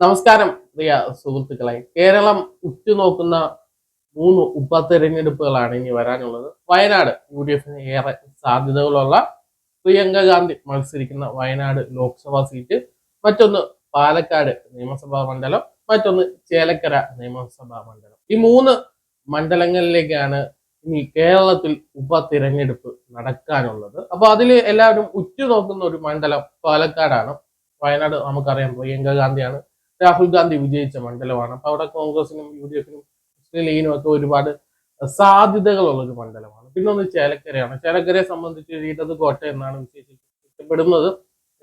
നമസ്കാരം പ്രിയ സുഹൃത്തുക്കളെ. കേരളം ഉറ്റുനോക്കുന്ന മൂന്ന് ഉപതെരഞ്ഞെടുപ്പുകളാണ് ഇനി വരാനുള്ളത്. വയനാട് യു ഡി എഫിന് ഏറെ സാധ്യതകളുള്ള പ്രിയങ്ക ഗാന്ധി മത്സരിക്കുന്ന വയനാട് ലോക്സഭാ സീറ്റ് മറ്റൊന്ന് പാലക്കാട് നിയമസഭാ മണ്ഡലം മറ്റൊന്ന് ചേലക്കര നിയമസഭാ മണ്ഡലം. ഈ മൂന്ന് മണ്ഡലങ്ങളിലേക്കാണ് ഇനി കേരളത്തിൽ ഉപതിരഞ്ഞെടുപ്പ് നടക്കാനുള്ളത്. അപ്പൊ അതിൽ എല്ലാവരും ഉറ്റുനോക്കുന്ന ഒരു മണ്ഡലം പാലക്കാടാണ്. വയനാട് നമുക്കറിയാം പ്രിയങ്ക ഗാന്ധിയാണ്. രാഹുൽ ഗാന്ധി വിജയിച്ച മണ്ഡലമാണ്. അപ്പൊ അവിടെ കോൺഗ്രസിനും യു ഡി എഫിനും മുസ്ലിം ലീഗിനും ഒക്കെ ഒരുപാട് സാധ്യതകളുള്ള ഒരു മണ്ഡലമാണ്. പിന്നെ ഒന്ന് ചേലക്കരയാണ്. ചേലക്കരയെ സംബന്ധിച്ച് ഇടത് കോട്ട എന്നാണ് വിശേഷിക്കപ്പെടുന്നത്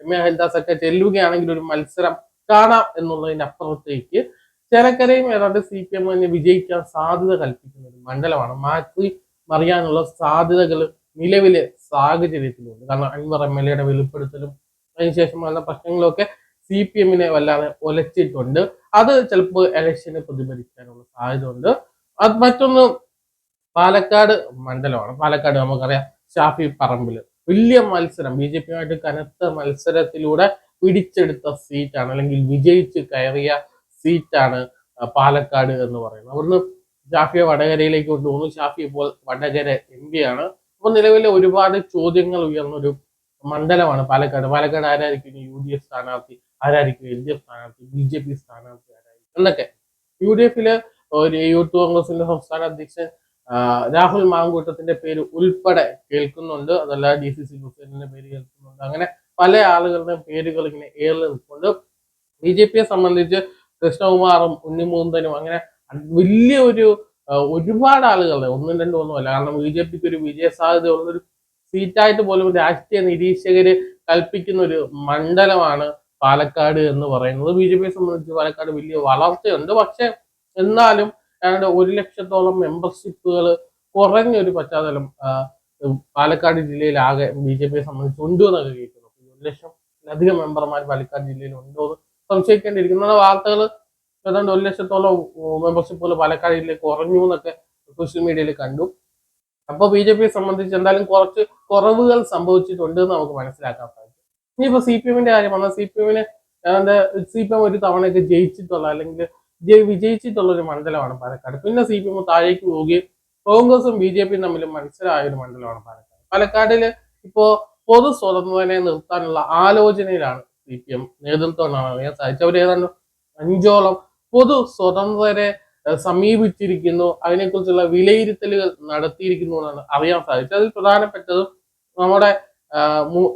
എം ഹരിദാസ് ഒക്കെ ചെല്ലുകയാണെങ്കിൽ ഒരു മത്സരം കാണാം എന്നുള്ളതിനപ്പുറത്തേക്ക് ചേലക്കരയും ഏതാണ്ട് സി പി എമ്മിനെ വിജയിക്കാൻ സാധ്യത കൽപ്പിക്കുന്ന ഒരു മണ്ഡലമാണ്. മാറ്റി മറിയാനുള്ള സാധ്യതകൾ നിലവിലെ സാഹചര്യത്തിലുണ്ട്. കാരണം അൻവർ എം എൽ എയുടെ വെളിപ്പെടുത്തലും അതിനുശേഷം വന്ന പ്രശ്നങ്ങളൊക്കെ സി പി എമ്മിനെ വല്ലാതെ ഒലച്ചിട്ടുണ്ട്. അത് ചിലപ്പോൾ ഇലക്ഷന് പ്രതിഫലിക്കാനുള്ള സാധ്യത ഉണ്ട് അത് മറ്റൊന്ന് പാലക്കാട് മണ്ഡലമാണ്. പാലക്കാട് നമുക്കറിയാം ഷാഫി പറമ്പിൽ വലിയ മത്സരം. ബി ജെ പിയുമായിട്ട് കനത്ത മത്സരത്തിലൂടെ പിടിച്ചെടുത്ത സീറ്റാണ്. അല്ലെങ്കിൽ വിജയിച്ച് കയറിയ സീറ്റാണ് പാലക്കാട് എന്ന് പറയുന്നത്. അവിടുന്ന് ഷാഫിയെ വടകരയിലേക്ക് കൊണ്ടുപോകുന്നു. ഷാഫി ഇപ്പോൾ വടകര എം പി ആണ്. അപ്പൊ നിലവിലെ ഒരുപാട് ചോദ്യങ്ങൾ ഉയർന്നൊരു മണ്ഡലമാണ് പാലക്കാട്. പാലക്കാട് ആരായിരിക്കും യു ഡി എഫ് സ്ഥാനാർത്ഥി? ആരായിരിക്കും എൽ ഡി എഫ് സ്ഥാനാർത്ഥി ബി ജെ പി സ്ഥാനാർത്ഥി ആരായിരിക്കും? എന്നൊക്കെ യു ഡി എഫിൽ ഒരു യൂത്ത് കോൺഗ്രസിന്റെ സംസ്ഥാന അധ്യക്ഷൻ രാഹുൽ മാങ്കൂട്ടത്തിന്റെ പേര് ഉൾപ്പെടെ കേൾക്കുന്നുണ്ട്. അതല്ല ഡി സി സി പ്രസിഡന്റിന്റെ പേര് കേൾക്കുന്നുണ്ട്. അങ്ങനെ പല ആളുകളുടെ പേരുകൾ ഇങ്ങനെ ഏറി നിൽക്കുന്നുണ്ട് ബി ജെ പിയെ സംബന്ധിച്ച് കൃഷ്ണകുമാറും ഉണ്ണിമൂന്തനും അങ്ങനെ വലിയ ഒരു ഒരുപാട് ആളുകളെ ഒന്നും രണ്ടും ഒന്നും അല്ല. കാരണം ബി ജെ പിക്ക് ഒരു വിജയ സാധ്യത ഉള്ളൊരു സീറ്റായിട്ട് പോലും രാഷ്ട്രീയ നിരീക്ഷകര് കൽപ്പിക്കുന്ന ഒരു മണ്ഡലമാണ് പാലക്കാട് എന്ന് പറയുന്നത് ബി ജെ പിയെ സംബന്ധിച്ച് പാലക്കാട് വലിയ വളർച്ചയുണ്ട്. പക്ഷെ എന്നാലും ഏതാണ്ട് ഒരു ലക്ഷത്തോളം മെമ്പർഷിപ്പുകൾ കുറഞ്ഞൊരു പശ്ചാത്തലം പാലക്കാട് ജില്ലയിലാകെ ബി ജെ പിയെ സംബന്ധിച്ച് ഉണ്ട് എന്നൊക്കെ കേൾക്കുന്നു. ഒരു ലക്ഷം അധികം മെമ്പർമാർ പാലക്കാട് ജില്ലയിൽ ഉണ്ടോ എന്ന് സംശയിക്കേണ്ടിയിരിക്കുന്ന. വാർത്തകൾ ഏതാണ്ട് ഒരു ലക്ഷത്തോളം മെമ്പർഷിപ്പുകൾ പാലക്കാട് ജില്ലയിൽ കുറഞ്ഞു എന്നൊക്കെ സോഷ്യൽ മീഡിയയിൽ കണ്ടു. അപ്പോൾ ബി ജെ പിയെ സംബന്ധിച്ച് എന്തായാലും കുറച്ച് കുറവുകൾ സംഭവിച്ചിട്ടുണ്ട് എന്ന് നമുക്ക് മനസ്സിലാക്കാൻ സാധിക്കും ഇനിയിപ്പോ സി പി എമ്മിന്റെ കാര്യം സി പി എമ്മിന് സി പി എം ഒരു തവണയൊക്കെ ജയിച്ചിട്ടുള്ള അല്ലെങ്കിൽ വിജയിച്ചിട്ടുള്ള ഒരു മണ്ഡലമാണ് പാലക്കാട്. പിന്നെ സി പി എം താഴേക്ക് പോവുകയും കോൺഗ്രസും ബി ജെ പിയും തമ്മിൽ മത്സരമായ ഒരു മണ്ഡലമാണ് പാലക്കാട്. പാലക്കാടിൽ ഇപ്പോ പൊതു സ്വതന്ത്രനെ നിർത്താനുള്ള ആലോചനയിലാണ് സി പി എം നേതൃത്വം അറിയാൻ സാധിച്ചത് അവർ ഏതാണ്ട് അഞ്ചോളം പൊതു സ്വതന്ത്രരെ സമീപിച്ചിരിക്കുന്നു. അതിനെക്കുറിച്ചുള്ള വിലയിരുത്തലുകൾ നടത്തിയിരിക്കുന്നു എന്നാണ് അറിയാൻ സാധിച്ചത്. അതിൽ പ്രധാനപ്പെട്ടതും നമ്മുടെ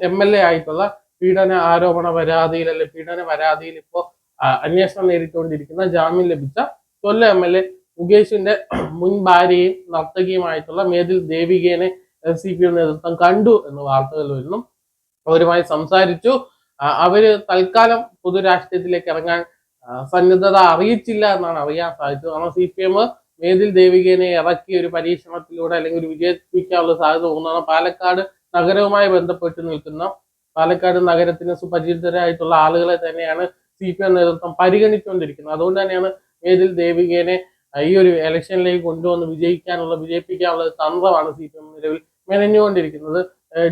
എം എൽ എ ആയിട്ടുള്ള പീഡന ആരോപണ പരാതിയിൽ അല്ലെ പീഡന പരാതിയിൽ ഇപ്പോ അന്വേഷണം നേരിട്ടുകൊണ്ടിരിക്കുന്ന ജാമ്യം ലഭിച്ച കൊല്ല എം എൽ എ മുകേഷിന്റെ മുൻ ഭാര്യയും നർത്തകിയുമായിട്ടുള്ള മേതിൽ ദേവികേനെ സി പി നേതൃത്വം കണ്ടു എന്ന് വാർത്തകൾ വരുന്നു. അവരുമായി സംസാരിച്ചു. അവർ തൽക്കാലം പൊതുരാഷ്ട്രീയത്തിലേക്ക് ഇറങ്ങാൻ സന്നദ്ധത അറിയിച്ചില്ല എന്നാണ് അറിയാൻ സാധിച്ചത്. കാരണം സി പി എം മേതിൽ ദേവികേനെ ഇറക്കി ഒരു പരീക്ഷണത്തിലൂടെ അല്ലെങ്കിൽ ഒരു വിജയിപ്പിക്കാനുള്ള സാധ്യത തോന്നുന്നതാണ്. പാലക്കാട് നഗരവുമായി ബന്ധപ്പെട്ട് നിൽക്കുന്ന പാലക്കാട് നഗരത്തിന് സുപരിചിതരായിട്ടുള്ള ആളുകളെ തന്നെയാണ് സി പി എം നേതൃത്വം പരിഗണിച്ചുകൊണ്ടിരിക്കുന്നത്. അതുകൊണ്ട് തന്നെയാണ് മേതിൽ ദേവികേനെ ഈ ഒരു ഇലക്ഷനിലേക്ക് കൊണ്ടുവന്ന് വിജയിക്കാനുള്ള വിജയിപ്പിക്കാനുള്ള തന്ത്രമാണ് സി പി എം നിലവിൽ മെനഞ്ഞുകൊണ്ടിരിക്കുന്നത്.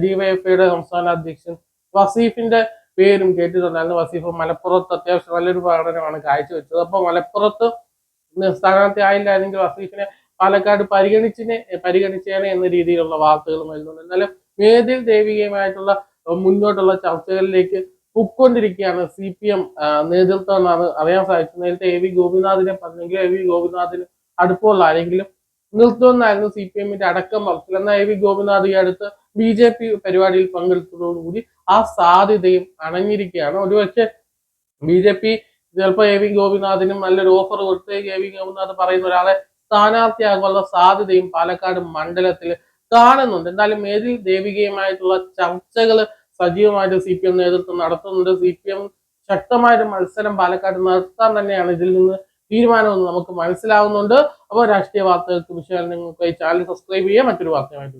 ഡിവൈഎഫ്ഐയുടെ സംസ്ഥാന അധ്യക്ഷൻ വസീഫിന്റെ പേരും കേട്ടിട്ടുണ്ടായിരുന്നു. വസീഫ് മലപ്പുറത്ത് അത്യാവശ്യം നല്ലൊരു പ്രകടനമാണ് കാഴ്ചവെച്ചത്. അപ്പൊ മലപ്പുറത്ത് സ്ഥാനാർത്ഥി ആയില്ലായിരുന്നെങ്കിൽ വസീഫിനെ പാലക്കാട് പരിഗണിച്ചിനെ പരിഗണിച്ചേനെ എന്ന രീതിയിലുള്ള വാർത്തകളും വരുന്നുണ്ട് എന്നാലും മേതിൽ ദേവികയുമായിട്ടുള്ള മുന്നോട്ടുള്ള ചർച്ചകളിലേക്ക് പൊക്കൊണ്ടിരിക്കുകയാണ് സി പി എം നേതൃത്വം എന്നാണ് അറിയാൻ സാധിച്ചത്. നേരത്തെ എ വി ഗോപിനാഥിനെ പറഞ്ഞെങ്കിൽ എ വി ഗോപിനാഥിന് അടുപ്പമുള്ള ആരെങ്കിലും നിർത്തുമെന്നായിരുന്നു സി പി എമ്മിന്റെ അടക്കം പറച്ചിൽ എന്നാൽ എ വി ഗോപിനാഥ് ഈ അടുത്ത് ബി ജെ പി പരിപാടിയിൽ പങ്കെടുത്തതോടുകൂടി ആ സാധ്യതയും അണഞ്ഞിരിക്കുകയാണ് ഒരുപക്ഷെ ബി ജെ പി ചിലപ്പോൾ എ വി ഗോപിനാഥിനും നല്ലൊരു ഓഫർ കൊടുത്ത് എ വി ഗോപിനാഥ് പറയുന്ന ഒരാളെ സ്ഥാനാർത്ഥിയാകാനുള്ള സാധ്യതയും പാലക്കാട് മണ്ഡലത്തിൽ കാണുന്നുണ്ട്. എന്തായാലും മേതിൽ ദേവികയുമായിട്ടുള്ള ചർച്ചകൾ സജീവമായിട്ട് സി പി എം നേതൃത്വം നടത്തുന്നുണ്ട്. സി പി എം ശക്തമായൊരു മത്സരം പാലക്കാട് നടത്താൻ തന്നെയാണ് ഇതിൽ നിന്ന് തീരുമാനമെന്ന് നമുക്ക് മനസ്സിലാവുന്നുണ്ട്. അപ്പോൾ രാഷ്ട്രീയ വാർത്തകൾക്ക് വിശകലനങ്ങൾക്ക് ചാനൽ സബ്സ്ക്രൈബ് ചെയ്യുക. മറ്റൊരു വാർത്തയുമായിട്ട്